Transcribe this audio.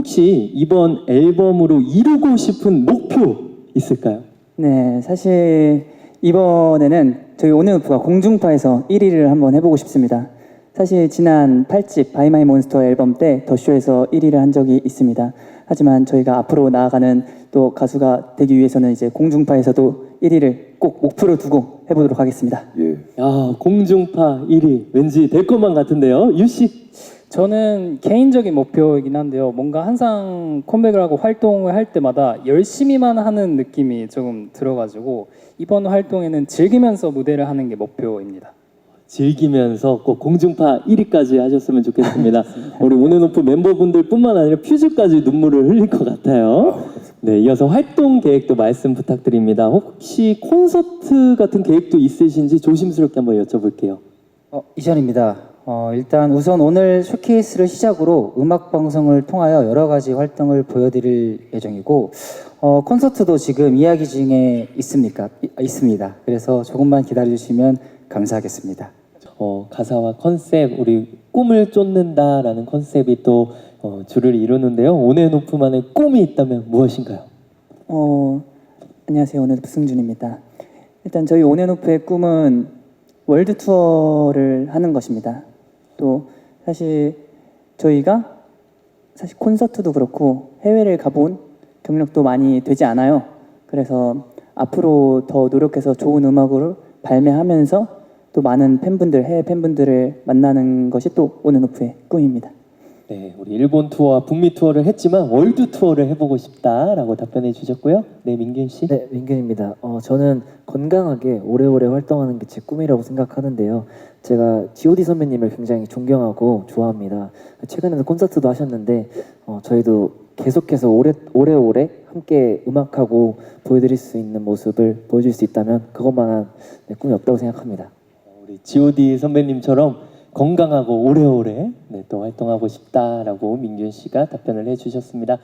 혹시 이번 앨범으로 이루고 싶은 목표 있을까요? 네, 사실 이번에는 저희 온앤오프가 공중파에서 1위를 한번 해보고 싶습니다. 사실 지난 8집 바이 마이 몬스터 앨범 때 더쇼에서 1위를 한 적이 있습니다. 하지만 저희가 앞으로 나아가는 또 가수가 되기 위해서는 이제 공중파에서도 1위를 꼭 목표로 두고 해보도록 하겠습니다. 예. 야, 공중파 1위 왠지 될 것만 같은데요. 유 씨. 저는 개인적인 목표이긴 한데요. 뭔가 항상 컴백을 하고 활동을 할 때마다 열심히만 하는 느낌이 조금 들어가지고 이번 활동에는 즐기면서 무대를 하는 게 목표입니다. 즐기면서 꼭 공중파 1위까지 하셨으면 좋겠습니다. 우리 온앤오프 멤버분들뿐만 아니라 퓨즈까지 눈물을 흘릴 것 같아요. 네, 이어서 활동 계획도 말씀 부탁드립니다. 혹시 콘서트 같은 계획도 있으신지 조심스럽게 한번 여쭤볼게요. 어, 이전입니다. 어, 일단 우선 오늘 쇼케이스를 시작으로 음악 방송을 통하여 여러 가지 활동을 보여드릴 예정이고 어, 콘서트도 지금 이야기 중에 있습니까? 이- 있습니다. 그래서 조금만 기다려주시면 감사하겠습니다. 어, 가사와 컨셉, 우리 꿈을 쫓는다라는 컨셉이 또 어, 줄을 이루는데요. 온앤오프만의 꿈이 있다면 무엇인가요? 어, 안녕하세요. 오늘 승준입니다. 일단 저희 온앤오프의 꿈은 월드 투어를 하는 것입니다. 또 사실 저희가 사실 콘서트도 그렇고 해외를 가본 경력도 많이 되지 않아요. 그래서 앞으로 더 노력해서 좋은 음악으로 발매하면서 또 많은 팬분들, 해외 팬분들을 만나는 것이 또 온앤오프의 꿈입니다. 네, 우리 일본 투어와 북미 투어를 했지만 월드 투어를 해보고 싶다라고 답변해 주셨고요. 네, 민균 씨. 네, 민균입니다. 어, 저는 건강하게 오래오래 활동하는 게 제 꿈이라고 생각하는데요. 제가 G.O.D 선배님을 굉장히 존경하고 좋아합니다. 최근에도 콘서트도 하셨는데 어, 저희도 계속해서 오래 오래오래 함께 음악하고 보여드릴 수 있는 모습을 보여줄 수 있다면 그것만한 네, 꿈이 없다고 생각합니다. 우리 G.O.D 선배님처럼 건강하고 오래오래 네, 또 활동하고 싶다라고 민균 씨가 답변을 해주셨습니다.